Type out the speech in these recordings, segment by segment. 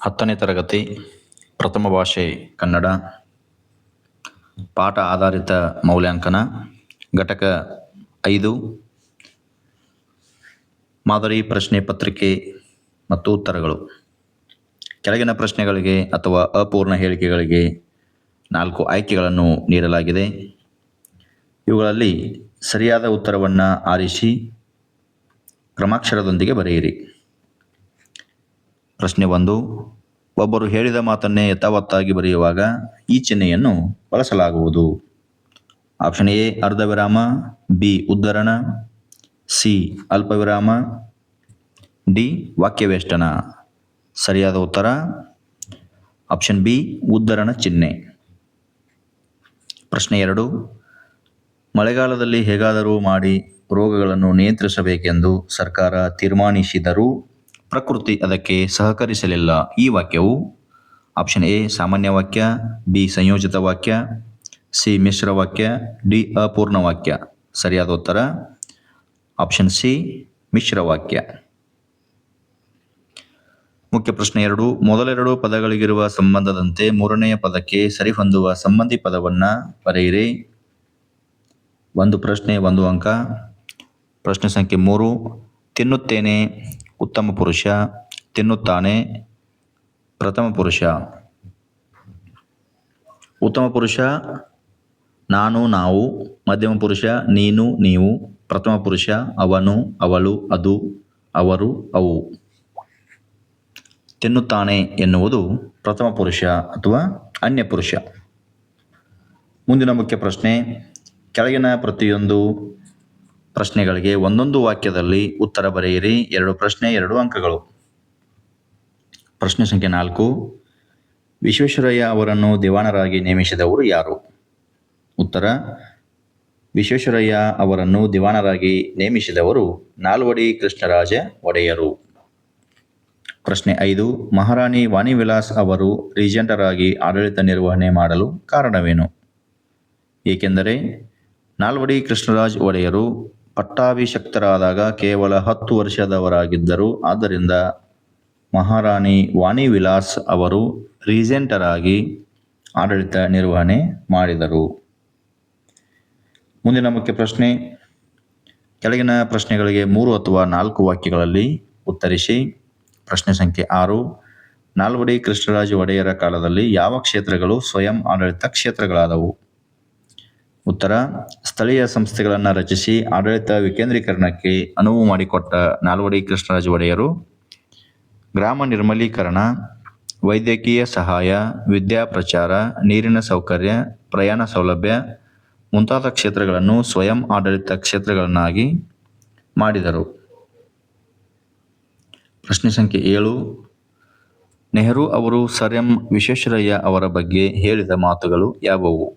ಹತ್ತನೇ ತರಗತಿ ಪ್ರಥಮ ಭಾಷೆ ಕನ್ನಡ. ಪಾಠ ಆಧಾರಿತ ಮೌಲ್ಯಾಂಕನ. ಘಟಕ ಐದು. ಮಾದರಿ ಪ್ರಶ್ನೆ ಪತ್ರಿಕೆ ಮತ್ತು ಉತ್ತರಗಳು. ಕೆಳಗಿನ ಪ್ರಶ್ನೆಗಳಿಗೆ ಅಥವಾ ಅಪೂರ್ಣ ಹೇಳಿಕೆಗಳಿಗೆ ನಾಲ್ಕು ಆಯ್ಕೆಗಳನ್ನು ನೀಡಲಾಗಿದೆ. ಇವುಗಳಲ್ಲಿ ಸರಿಯಾದ ಉತ್ತರವನ್ನು ಆರಿಸಿ ಕ್ರಮಾಕ್ಷರದೊಂದಿಗೆ ಬರೆಯಿರಿ. ಪ್ರಶ್ನೆ ಒಂದು, ಒಬ್ಬರು ಹೇಳಿದ ಮಾತನ್ನೇ ಯಥಾವತ್ತಾಗಿ ಬರೆಯುವಾಗ ಈ ಚಿಹ್ನೆಯನ್ನು ಬಳಸಲಾಗುವುದು. ಆಪ್ಷನ್ ಎ ಅರ್ಧ ವಿರಾಮ ಬಿ, ಉದ್ಧರಣ, ಸಿ ಅಲ್ಪ ವಿರಾಮ ಡಿ, ವಾಕ್ಯವೇಷ್ಟನ. ಸರಿಯಾದ ಉತ್ತರ? ಆಪ್ಷನ್ ಬಿ, ಉದ್ಧರಣ ಚಿಹ್ನೆ. ಪ್ರಶ್ನೆ ಎರಡು, ಮಳೆಗಾಲದಲ್ಲಿ ಹೇಗಾದರೂ ಮಾಡಿ ರೋಗಗಳನ್ನು ನಿಯಂತ್ರಿಸಬೇಕೆಂದು ಸರ್ಕಾರ ತೀರ್ಮಾನಿಸಿದರೂ ಪ್ರಕೃತಿ ಅದಕ್ಕೆ ಸಹಕರಿಸಲಿಲ್ಲ. ಈ ವಾಕ್ಯವು ಆಪ್ಷನ್ ಎ, ಸಾಮಾನ್ಯ ವಾಕ್ಯ, ಬಿ, ಸಂಯೋಜಿತ ವಾಕ್ಯ, ಸಿ, ಮಿಶ್ರ ವಾಕ್ಯ, ಡಿ, ಅಪೂರ್ಣ ವಾಕ್ಯ. ಸರಿಯಾದ ಉತ್ತರ? ಆಪ್ಷನ್ ಸಿ, ಮಿಶ್ರ ವಾಕ್ಯ. ಮುಖ್ಯ ಪ್ರಶ್ನೆ ಎರಡು. ಮೊದಲೆರಡು ಪದಗಳಿಗಿರುವ ಸಂಬಂಧದಂತೆ ಮೂರನೆಯ ಪದಕ್ಕೆ ಸರಿಹೊಂದುವ ಸಂಬಂಧಿ ಪದವನ್ನ ಬರೆಯಿರಿ. ಒಂದು ಪ್ರಶ್ನೆ, ಒಂದು ಅಂಕ. ಪ್ರಶ್ನೆ ಸಂಖ್ಯೆ ಮೂರು. ತಿನ್ನುತ್ತೇನೆ ಉತ್ತಮ ಪುರುಷ, ತಿನ್ನುತ್ತಾನೆ, ಪ್ರಥಮ ಪುರುಷ. ಉತ್ತಮ ಪುರುಷ, ನಾನು, ನಾವು. ಮಧ್ಯಮ ಪುರುಷ, ನೀನು, ನೀವು. ಪ್ರಥಮ ಪುರುಷ, ಅವನು, ಅವಳು, ಅದು, ಅವರು, ಅವು. ತಿನ್ನುತ್ತಾನೆ ಎನ್ನುವುದು ಪ್ರಥಮ ಪುರುಷ ಅಥವಾ ಅನ್ಯ ಪುರುಷ. ಮುಂದಿನ ಮುಖ್ಯ ಪ್ರಶ್ನೆ, ಕೆಳಗಿನ ಪ್ರತಿಯೊಂದು ಪ್ರಶ್ನೆಗಳಿಗೆ ಒಂದೊಂದು ವಾಕ್ಯದಲ್ಲಿ ಉತ್ತರ ಬರೆಯಿರಿ. ಎರಡು ಪ್ರಶ್ನೆ, ಎರಡು ಅಂಕಗಳು. ಪ್ರಶ್ನೆ ಸಂಖ್ಯೆ ನಾಲ್ಕು. ವಿಶ್ವೇಶ್ವರಯ್ಯ ಅವರನ್ನು ದಿವಾನರಾಗಿ ನೇಮಿಸಿದವರು ಯಾರು? ಉತ್ತರ, ವಿಶ್ವೇಶ್ವರಯ್ಯ ಅವರನ್ನು ದಿವಾನರಾಗಿ ನೇಮಿಸಿದವರು ನಾಲ್ವಡಿ ಕೃಷ್ಣರಾಜ ಒಡೆಯರು. ಪ್ರಶ್ನೆ ಐದು, ಮಹಾರಾಣಿ ವಾಣಿ ವಿಲಾಸ್ ಅವರು ರೀಜೆಂಟರಾಗಿ ಆಡಳಿತ ನಿರ್ವಹಣೆ ಮಾಡಲು ಕಾರಣವೇನು? ಏಕೆಂದರೆ ನಾಲ್ವಡಿ ಕೃಷ್ಣರಾಜ್ ಒಡೆಯರು ಪಟ್ಟಾಭಿಷಕ್ತರಾದಾಗ ಕೇವಲ ಹತ್ತು ವರ್ಷದವರಾಗಿದ್ದರು. ಆದ್ದರಿಂದ ಮಹಾರಾಣಿ ವಾಣಿ ವಿಲಾಸ್ ಅವರು ರೀಜೆಂಟರಾಗಿ ಆಡಳಿತ ನಿರ್ವಹಣೆ ಮಾಡಿದರು. ಮುಂದಿನ ಮುಖ್ಯ ಪ್ರಶ್ನೆ, ಕೆಳಗಿನ ಪ್ರಶ್ನೆಗಳಿಗೆ ಮೂರು ಅಥವಾ ನಾಲ್ಕು ವಾಕ್ಯಗಳಲ್ಲಿ ಉತ್ತರಿಸಿ. ಪ್ರಶ್ನೆ ಸಂಖ್ಯೆ ಆರು, ನಾಲ್ವಡಿ ಕೃಷ್ಣರಾಜ ಒಡೆಯರ ಕಾಲದಲ್ಲಿ ಯಾವ ಕ್ಷೇತ್ರಗಳು ಸ್ವಯಂ ಆಡಳಿತ ಕ್ಷೇತ್ರಗಳಾದವು? ಉತ್ತರ ಸ್ಥಳೀಯ ಸಂಸ್ಥೆಗಳನ್ನು ರಚಿಸಿ ಆಡಳಿತ ವಿಕೇಂದ್ರೀಕರಣಕ್ಕೆ ಅನುವು ಮಾಡಿಕೊಟ್ಟ ನಾಲ್ವಡಿ ಕೃಷ್ಣರಾಜ ಒಡೆಯರು, ಗ್ರಾಮ ನಿರ್ಮಲೀಕರಣ, ವೈದ್ಯಕೀಯ ಸಹಾಯ, ವಿದ್ಯಾ ಪ್ರಚಾರ, ನೀರಿನ ಸೌಕರ್ಯ, ಪ್ರಯಾಣ ಸೌಲಭ್ಯ ಮುಂತಾದ ಕ್ಷೇತ್ರಗಳನ್ನು ಸ್ವಯಂ ಆಡಳಿತ ಕ್ಷೇತ್ರಗಳನ್ನಾಗಿ ಮಾಡಿದರು. ಪ್ರಶ್ನೆ ಸಂಖ್ಯೆ ಏಳು. ನೆಹರು ಅವರು ಸರ್ ಎಂ ವಿಶ್ವೇಶ್ವರಯ್ಯ ಅವರ ಬಗ್ಗೆ ಹೇಳಿದ ಮಾತುಗಳು ಯಾವುವು?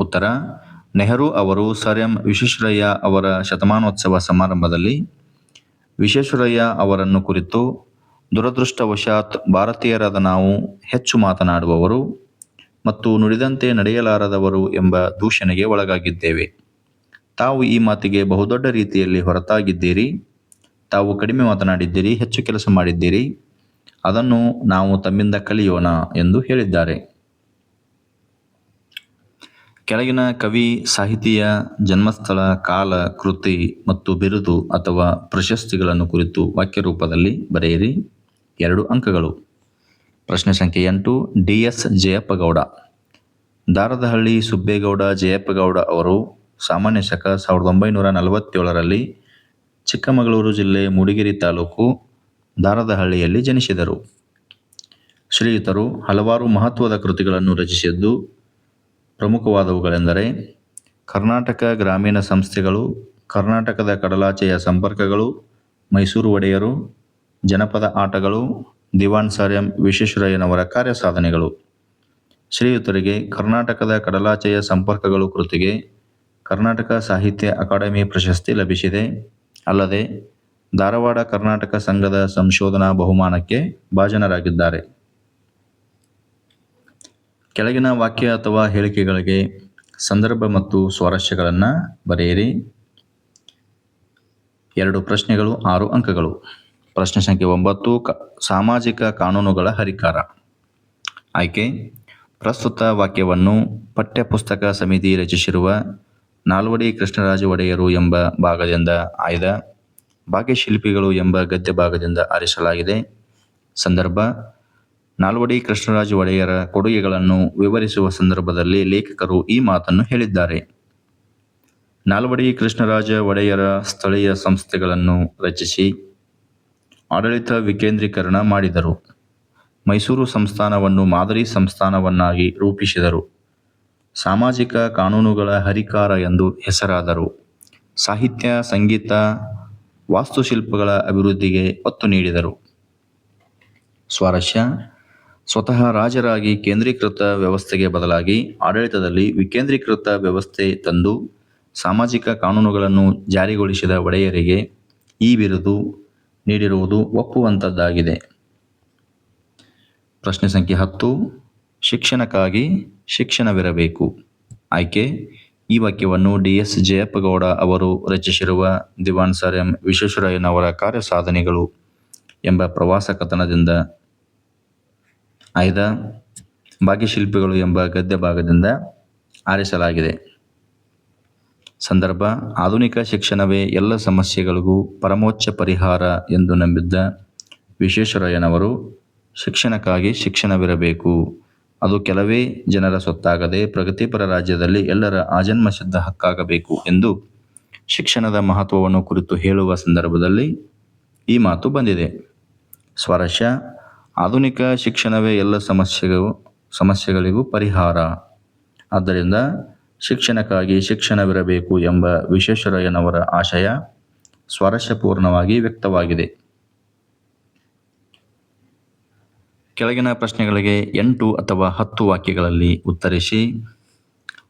ಉತ್ತರ ನೆಹರು ಅವರು ಸರ್ ಎಂ ವಿಶ್ವೇಶ್ವರಯ್ಯ ಅವರ ಶತಮಾನೋತ್ಸವ ಸಮಾರಂಭದಲ್ಲಿ ವಿಶ್ವೇಶ್ವರಯ್ಯ ಅವರನ್ನು ಕುರಿತು ದುರದೃಷ್ಟವಶಾತ್ ಭಾರತೀಯರಾದ ನಾವು ಹೆಚ್ಚು ಮಾತನಾಡುವವರು ಮತ್ತು ನುಡಿದಂತೆ ನಡೆಯಲಾರದವರು ಎಂಬ ದೂಷಣೆಗೆ ಒಳಗಾಗಿದ್ದೇವೆ. ತಾವು ಈ ಮಾತಿಗೆ ಬಹುದೊಡ್ಡ ರೀತಿಯಲ್ಲಿ ಹೊರತಾಗಿದ್ದೀರಿ. ತಾವು ಕಡಿಮೆ ಮಾತನಾಡಿದ್ದೀರಿ, ಹೆಚ್ಚು ಕೆಲಸ ಮಾಡಿದ್ದೀರಿ. ಅದನ್ನು ನಾವು ತಮ್ಮಿಂದ ಕಲಿಯೋಣ ಎಂದು ಹೇಳಿದ್ದಾರೆ. ಕೆಳಗಿನ ಕವಿ, ಸಾಹಿತಿಯ ಜನ್ಮಸ್ಥಳ, ಕಾಲ, ಕೃತಿ ಮತ್ತು ಬಿರುದು ಅಥವಾ ಪ್ರಶಸ್ತಿಗಳನ್ನು ಕುರಿತು ವಾಕ್ಯ ರೂಪದಲ್ಲಿ ಬರೆಯಿರಿ. ಎರಡು ಅಂಕಗಳು. ಪ್ರಶ್ನೆ ಸಂಖ್ಯೆ ಎಂಟು, ಡಿ ಎಸ್ ಜಯಪ್ಪಗೌಡ. ದಾರದಹಳ್ಳಿ ಸುಬ್ಬೇಗೌಡ ಜಯಪ್ಪಗೌಡ ಅವರು ಸಾಮಾನ್ಯ ಶಕ ಸಾವಿರದ ಒಂಬೈನೂರ ನಲವತ್ತೇಳರಲ್ಲಿ ಚಿಕ್ಕಮಗಳೂರು ಜಿಲ್ಲೆ ಮೂಡಿಗೆರೆ ತಾಲೂಕು ದಾರದಹಳ್ಳಿಯಲ್ಲಿ ಜನಿಸಿದರು. ಶ್ರೀಯುತರು ಹಲವಾರು ಮಹತ್ವದ ಕೃತಿಗಳನ್ನು ರಚಿಸಿದ್ದು ಪ್ರಮುಖವಾದವುಗಳೆಂದರೆ ಕರ್ನಾಟಕ ಗ್ರಾಮೀಣ ಸಂಸ್ಥೆಗಳು, ಕರ್ನಾಟಕದ ಕಡಲಾಚೆಯ ಸಂಪರ್ಕಗಳು, ಮೈಸೂರು ಒಡೆಯರು, ಜನಪದ ಆಟಗಳು, ದಿವಾನ್ ಸರ್ ಎಂ ವಿಶ್ವೇಶ್ವರಯ್ಯನವರ ಕಾರ್ಯ ಸಾಧನೆಗಳು ಶ್ರೀಯುತರಿಗೆ ಕರ್ನಾಟಕದ ಕಡಲಾಚೆಯ ಸಂಪರ್ಕಗಳು ಕೃತಿಗೆ ಕರ್ನಾಟಕ ಸಾಹಿತ್ಯ ಅಕಾಡೆಮಿ ಪ್ರಶಸ್ತಿ ಲಭಿಸಿದೆ. ಅಲ್ಲದೆ ಧಾರವಾಡ ಕರ್ನಾಟಕ ಸಂಘದ ಸಂಶೋಧನಾ ಬಹುಮಾನಕ್ಕೆ ಭಾಜನರಾಗಿದ್ದಾರೆ. ಕೆಳಗಿನ ವಾಕ್ಯ ಅಥವಾ ಹೇಳಿಕೆಗಳಿಗೆ ಸಂದರ್ಭ ಮತ್ತು ಸ್ವಾರಸ್ಯಗಳನ್ನು ಬರೆಯಿರಿ. ಎರಡು ಪ್ರಶ್ನೆಗಳು, ಆರು ಅಂಕಗಳು. ಪ್ರಶ್ನೆ ಸಂಖ್ಯೆ ಒಂಬತ್ತು, ಕ, ಸಾಮಾಜಿಕ ಕಾನೂನುಗಳ ಹರಿಕಾರ. ಆಯ್ಕೆ. ಪ್ರಸ್ತುತ ವಾಕ್ಯವನ್ನು ಪಠ್ಯಪುಸ್ತಕ ಸಮಿತಿ ರಚಿಸಿರುವ ನಾಲ್ವಡಿ ಕೃಷ್ಣರಾಜ ಒಡೆಯರು ಎಂಬ ಭಾಗದಿಂದ ಆಯ್ದ. ಭಾಗ್ಯಶಿಲ್ಪಿಗಳು ಎಂಬ ಗದ್ಯ ಭಾಗದಿಂದ ಆರಿಸಲಾಗಿದೆ. ಸಂದರ್ಭ ನಾಲ್ವಡಿ ಕೃಷ್ಣರಾಜ ಒಡೆಯರ ಕೊಡುಗೆಗಳನ್ನು ವಿವರಿಸುವ ಸಂದರ್ಭದಲ್ಲಿ ಲೇಖಕರು ಈ ಮಾತನ್ನು ಹೇಳಿದ್ದಾರೆ. ನಾಲ್ವಡಿ ಕೃಷ್ಣರಾಜ ಒಡೆಯರ ಸ್ಥಳೀಯ ಸಂಸ್ಥೆಗಳನ್ನು ರಚಿಸಿ ಆಡಳಿತ ವಿಕೇಂದ್ರೀಕರಣ ಮಾಡಿದರು. ಮೈಸೂರು ಸಂಸ್ಥಾನವನ್ನು ಮಾದರಿ ಸಂಸ್ಥಾನವನ್ನಾಗಿ ರೂಪಿಸಿದರು. ಸಾಮಾಜಿಕ ಕಾನೂನುಗಳ ಹರಿಕಾರ ಎಂದು ಹೆಸರಾದರು. ಸಾಹಿತ್ಯ, ಸಂಗೀತ, ವಾಸ್ತುಶಿಲ್ಪಗಳ ಅಭಿವೃದ್ಧಿಗೆ ಒತ್ತು ನೀಡಿದರು. ಸ್ವಾರಸ್ಯ ಸ್ವತಃ ರಾಜರಾಗಿ ಕೇಂದ್ರೀಕೃತ ವ್ಯವಸ್ಥೆಗೆ ಬದಲಾಗಿ ಆಡಳಿತದಲ್ಲಿ ವಿಕೇಂದ್ರೀಕೃತ ವ್ಯವಸ್ಥೆ ತಂದು ಸಾಮಾಜಿಕ ಕಾನೂನುಗಳನ್ನು ಜಾರಿಗೊಳಿಸಿದ ಒಡೆಯರಿಗೆ ಈ ಬಿರುದು ನೀಡಿರುವುದು ಒಪ್ಪುವಂಥದ್ದಾಗಿದೆ ಪ್ರಶ್ನೆ ಸಂಖ್ಯೆ ಹತ್ತು, ಶಿಕ್ಷಣಕ್ಕಾಗಿ ಶಿಕ್ಷಣವಿರಬೇಕು. ಆಯ್ಕೆ, ಈ ವಾಕ್ಯವನ್ನು ಡಿ ಎಸ್ ಜಯಪ್ಪಗೌಡ ಅವರು ರಚಿಸಿರುವ ದಿವಾನ್ ಸರ್ ಎಂ ವಿಶ್ವೇಶ್ವರಯ್ಯನವರ ಕಾರ್ಯ ಸಾಧನೆಗಳು ಎಂಬ ಪ್ರವಾಸ ಕಥನದಿಂದ ಆಯ್ದ ಭಾಗ್ಯಶಿಲ್ಪಿಗಳು ಎಂಬ ಗದ್ಯ ಭಾಗದಿಂದ ಆರಿಸಲಾಗಿದೆ. ಸಂದರ್ಭ, ಆಧುನಿಕ ಶಿಕ್ಷಣವೇ ಎಲ್ಲ ಸಮಸ್ಯೆಗಳಿಗೂ ಪರಮೋಚ್ಚ ಪರಿಹಾರ ಎಂದು ನಂಬಿದ್ದ ವಿಶ್ವೇಶ್ವರಯ್ಯನವರು, ಶಿಕ್ಷಣಕ್ಕಾಗಿ ಶಿಕ್ಷಣವಿರಬೇಕು. ಅದು ಕೆಲವೇ ಜನರ ಸೊತ್ತಾಗದೆ ಪ್ರಗತಿಪರ ರಾಜ್ಯದಲ್ಲಿ ಎಲ್ಲರ ಆಜನ್ಮ ಸಿದ್ಧ ಹಕ್ಕಾಗಬೇಕು ಎಂದು ಶಿಕ್ಷಣದ ಮಹತ್ವವನ್ನು ಕುರಿತು ಹೇಳುವ ಸಂದರ್ಭದಲ್ಲಿ ಈ ಮಾತು ಬಂದಿದೆ. ಸ್ವಾರಸ್ಯ ಆಧುನಿಕ ಶಿಕ್ಷಣವೇ ಎಲ್ಲ ಸಮಸ್ಯೆಗೂ ಸಮಸ್ಯೆಗಳಿಗೂ ಪರಿಹಾರ. ಆದ್ದರಿಂದ ಶಿಕ್ಷಣಕ್ಕಾಗಿ ಶಿಕ್ಷಣವಿರಬೇಕು ಎಂಬ ವಿಶ್ವೇಶ್ವರಯ್ಯನವರ ಆಶಯ ಸ್ವಾರಸ್ಯಪೂರ್ಣವಾಗಿ ವ್ಯಕ್ತವಾಗಿದೆ. ಕೆಳಗಿನ ಪ್ರಶ್ನೆಗಳಿಗೆ ಎಂಟು ಅಥವಾ ಹತ್ತು ವಾಕ್ಯಗಳಲ್ಲಿ ಉತ್ತರಿಸಿ.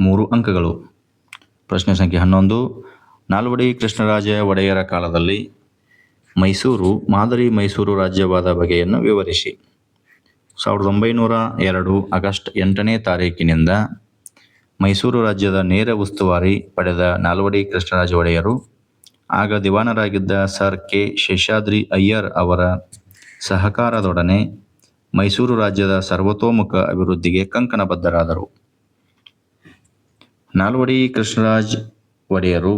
ಮೂರು ಅಂಕಗಳು. ಪ್ರಶ್ನೆ ಸಂಖ್ಯೆ ಹನ್ನೊಂದು. ನಾಲ್ವಡಿ ಕೃಷ್ಣರಾಜ ಒಡೆಯರ ಕಾಲದಲ್ಲಿ ಮೈಸೂರು, ಮಾದರಿ ಮೈಸೂರು ರಾಜ್ಯವಾದ ಬಗೆಯನ್ನು ವಿವರಿಸಿ. ಸಾವಿರದ ಒಂಬೈನೂರ ಎರಡು ಆಗಸ್ಟ್ ಎಂಟನೇ ತಾರೀಕಿನಿಂದ ಮೈಸೂರು ರಾಜ್ಯದ ನೇರ ಉಸ್ತುವಾರಿ ಪಡೆದ ನಾಲ್ವಡಿ ಕೃಷ್ಣರಾಜ ಒಡೆಯರು, ಆಗ ದಿವಾನರಾಗಿದ್ದ ಸರ್ ಕೆ ಶೇಷಾದ್ರಿ ಅಯ್ಯರ್ ಅವರ ಸಹಕಾರದೊಡನೆ ಮೈಸೂರು ರಾಜ್ಯದ ಸರ್ವತೋಮುಖ ಅಭಿವೃದ್ಧಿಗೆ ಕಂಕಣಬದ್ಧರಾದರು. ನಾಲ್ವಡಿ ಕೃಷ್ಣರಾಜ್ ಒಡೆಯರು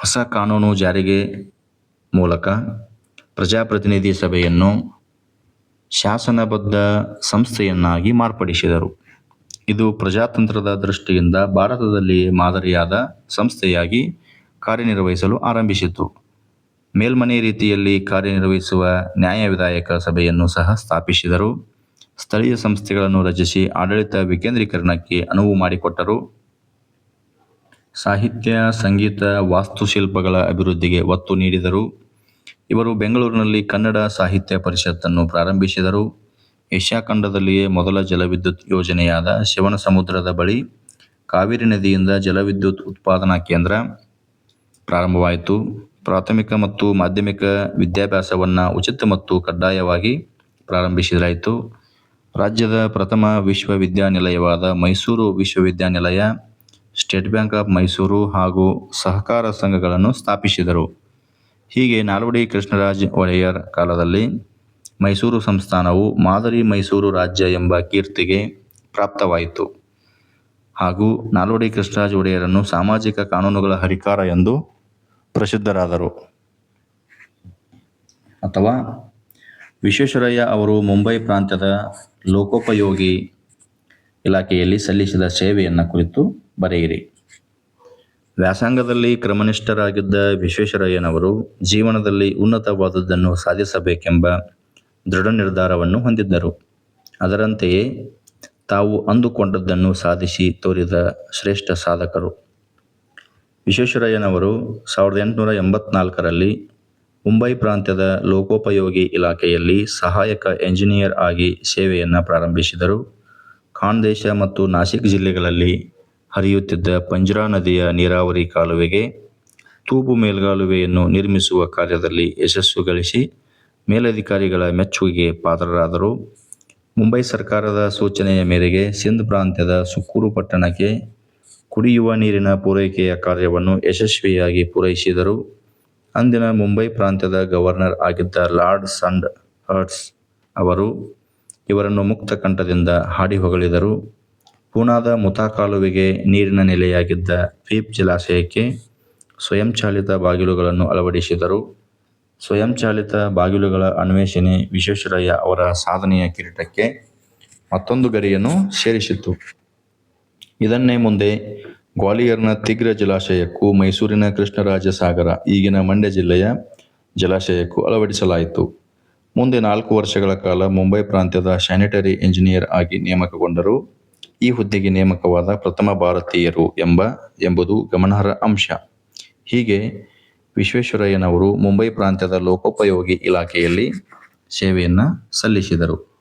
ಹೊಸ ಕಾನೂನು ಜಾರಿಗೆ ಮೂಲಕ ಪ್ರಜಾಪ್ರತಿನಿಧಿ ಸಭೆಯನ್ನು ಶಾಸನಬದ್ಧ ಸಂಸ್ಥೆಯನ್ನಾಗಿ ಮಾರ್ಪಡಿಸಿದರು. ಇದು ಪ್ರಜಾತಂತ್ರದ ದೃಷ್ಟಿಯಿಂದ ಭಾರತದಲ್ಲಿ ಮಾದರಿಯಾದ ಸಂಸ್ಥೆಯಾಗಿ ಕಾರ್ಯನಿರ್ವಹಿಸಲು ಆರಂಭಿಸಿತು. ಮೇಲ್ಮನೆ ರೀತಿಯಲ್ಲಿ ಕಾರ್ಯನಿರ್ವಹಿಸುವ ನ್ಯಾಯ ವಿಧಾಯಕ ಸಭೆಯನ್ನು ಸಹ ಸ್ಥಾಪಿಸಿದರು. ಸ್ಥಳೀಯ ಸಂಸ್ಥೆಗಳನ್ನು ರಚಿಸಿ ಆಡಳಿತ ವಿಕೇಂದ್ರೀಕರಣಕ್ಕೆ ಅನುವು ಮಾಡಿಕೊಟ್ಟರು. ಸಾಹಿತ್ಯ, ಸಂಗೀತ, ವಾಸ್ತುಶಿಲ್ಪಗಳ ಅಭಿವೃದ್ಧಿಗೆ ಒತ್ತು ನೀಡಿದರು. ಇವರು ಬೆಂಗಳೂರಿನಲ್ಲಿ ಕನ್ನಡ ಸಾಹಿತ್ಯ ಪರಿಷತ್ತನ್ನು ಪ್ರಾರಂಭಿಸಿದರು. ಏಷ್ಯಾ ಖಂಡದಲ್ಲಿಯೇ ಮೊದಲ ಜಲವಿದ್ಯುತ್ ಯೋಜನೆಯಾದ ಶಿವನ ಸಮುದ್ರದ ಬಳಿ ಕಾವೇರಿ ನದಿಯಿಂದ ಜಲವಿದ್ಯುತ್ ಉತ್ಪಾದನಾ ಕೇಂದ್ರ ಪ್ರಾರಂಭವಾಯಿತು. ಪ್ರಾಥಮಿಕ ಮತ್ತು ಮಾಧ್ಯಮಿಕ ವಿದ್ಯಾಭ್ಯಾಸವನ್ನು ಉಚಿತ ಮತ್ತು ಕಡ್ಡಾಯವಾಗಿ ಪ್ರಾರಂಭಿಸಲಾಯಿತು ರಾಜ್ಯದ ಪ್ರಥಮ ವಿಶ್ವವಿದ್ಯಾನಿಲಯವಾದ ಮೈಸೂರು ವಿಶ್ವವಿದ್ಯಾನಿಲಯ, ಸ್ಟೇಟ್ ಬ್ಯಾಂಕ್ ಆಫ್ ಮೈಸೂರು ಹಾಗೂ ಸಹಕಾರ ಸಂಘಗಳನ್ನು ಸ್ಥಾಪಿಸಿದರು. ಹೀಗೆ ನಾಲ್ವಡಿ ಕೃಷ್ಣರಾಜ್ ಒಡೆಯರ್ ಕಾಲದಲ್ಲಿ ಮೈಸೂರು ಸಂಸ್ಥಾನವು ಮಾದರಿ ಮೈಸೂರು ರಾಜ್ಯ ಎಂಬ ಕೀರ್ತಿಗೆ ಪ್ರಾಪ್ತವಾಯಿತು. ಹಾಗೂ ನಾಲ್ವಡಿ ಕೃಷ್ಣರಾಜ ಒಡೆಯರನ್ನು ಸಾಮಾಜಿಕ ಕಾನೂನುಗಳ ಹರಿಕಾರ ಎಂದು ಪ್ರಸಿದ್ಧರಾದರು. ಅಥವಾ ವಿಶ್ವೇಶ್ವರಯ್ಯ ಅವರು ಮುಂಬೈ ಪ್ರಾಂತ್ಯದ ಲೋಕೋಪಯೋಗಿ ಇಲಾಖೆಯಲ್ಲಿ ಸಲ್ಲಿಸಿದ ಸೇವೆಯನ್ನು ಕುರಿತು ಬರೆಯಿರಿ. ವ್ಯಾಸಂಗದಲ್ಲಿ ಕ್ರಮನಿಷ್ಠರಾಗಿದ್ದ ವಿಶ್ವೇಶ್ವರಯ್ಯನವರು ಜೀವನದಲ್ಲಿ ಉನ್ನತವಾದದ್ದನ್ನು ಸಾಧಿಸಬೇಕೆಂಬ ದೃಢ ನಿರ್ಧಾರವನ್ನು ಹೊಂದಿದ್ದರು. ಅದರಂತೆಯೇ ತಾವು ಅಂದುಕೊಂಡದ್ದನ್ನು ಸಾಧಿಸಿ ತೋರಿದ ಶ್ರೇಷ್ಠ ಸಾಧಕರು. ವಿಶ್ವೇಶ್ವರಯ್ಯನವರು ಸಾವಿರದ ಎಂಟುನೂರ ಎಂಬತ್ನಾಲ್ಕರಲ್ಲಿ ಮುಂಬೈ ಪ್ರಾಂತ್ಯದ ಲೋಕೋಪಯೋಗಿ ಇಲಾಖೆಯಲ್ಲಿ ಸಹಾಯಕ ಎಂಜಿನಿಯರ್ ಆಗಿ ಸೇವೆಯನ್ನು ಪ್ರಾರಂಭಿಸಿದರು. ಖಾಂದೇಶ ಮತ್ತು ನಾಸಿಕ್ ಜಿಲ್ಲೆಗಳಲ್ಲಿ ಹರಿಯುತ್ತಿದ್ದ ಪಂಜ್ರಾ ನದಿಯ ನೀರಾವರಿ ಕಾಲುವೆಗೆ ತೂಪು ಮೇಲ್ಗಾಲುವೆಯನ್ನು ನಿರ್ಮಿಸುವ ಕಾರ್ಯದಲ್ಲಿ ಯಶಸ್ಸು ಗಳಿಸಿ ಮೇಲಧಿಕಾರಿಗಳ ಮೆಚ್ಚುಗೆಗೆ ಪಾತ್ರರಾದರು. ಮುಂಬೈ ಸರ್ಕಾರದ ಸೂಚನೆಯ ಮೇರೆಗೆ ಸಿಂಧ್ ಪ್ರಾಂತ್ಯದ ಸುಕ್ಕೂರು ಪಟ್ಟಣಕ್ಕೆ ಕುಡಿಯುವ ನೀರಿನ ಪೂರೈಕೆಯ ಕಾರ್ಯವನ್ನು ಯಶಸ್ವಿಯಾಗಿ ಪೂರೈಸಿದರು. ಅಂದಿನ ಮುಂಬೈ ಪ್ರಾಂತ್ಯದ ಗವರ್ನರ್ ಆಗಿದ್ದ ಲಾರ್ಡ್ ಸಂಡ್ ಹರ್ಟ್ಸ್ ಅವರು ಇವರನ್ನು ಮುಕ್ತ ಕಂಠದಿಂದ ಹಾಡಿ ಹೊಗಳಿದರು. ಪೂನಾದ ಮುತಾ ಕಾಲುವೆಗೆ ನೀರಿನ ನೆಲೆಯಾಗಿದ್ದ ಪೀಪ್ ಜಲಾಶಯಕ್ಕೆ ಸ್ವಯಂಚಾಲಿತ ಬಾಗಿಲುಗಳನ್ನು ಅಳವಡಿಸಿದರು. ಸ್ವಯಂಚಾಲಿತ ಬಾಗಿಲುಗಳ ಅನ್ವೇಷಣೆ ವಿಶ್ವೇಶ್ವರಯ್ಯ ಅವರ ಸಾಧನೆಯ ಕಿರೀಟಕ್ಕೆ ಮತ್ತೊಂದು ಗರಿಯನ್ನು ಸೇರಿಸಿತ್ತು. ಇದನ್ನೇ ಮುಂದೆ ಗ್ವಾಲಿಯರ್ನ ತಿಗ್ರ ಜಲಾಶಯಕ್ಕೂ ಮೈಸೂರಿನ ಕೃಷ್ಣರಾಜ ಸಾಗರ ಈಗಿನ ಮಂಡ್ಯ ಜಿಲ್ಲೆಯ ಜಲಾಶಯಕ್ಕೂ ಅಳವಡಿಸಲಾಯಿತು. ಮುಂದೆ ನಾಲ್ಕು ವರ್ಷಗಳ ಕಾಲ ಮುಂಬೈ ಪ್ರಾಂತ್ಯದ ಸ್ಯಾನಿಟರಿ ಇಂಜಿನಿಯರ್ ಆಗಿ ನೇಮಕಗೊಂಡರು. ಈ ಹುದ್ದೆಗೆ ನೇಮಕವಾದ ಪ್ರಥಮ ಭಾರತೀಯರು ಎಂಬ ಎಂಬುದು ಗಮನಾರ್ಹ ಅಂಶ. ಹೀಗೆ ವಿಶ್ವೇಶ್ವರಯ್ಯನವರು ಮುಂಬೈ ಪ್ರಾಂತ್ಯದ ಲೋಕೋಪಯೋಗಿ ಇಲಾಖೆಯಲ್ಲಿ ಸೇವೆಯನ್ನು ಸಲ್ಲಿಸಿದರು.